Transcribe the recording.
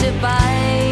จะไป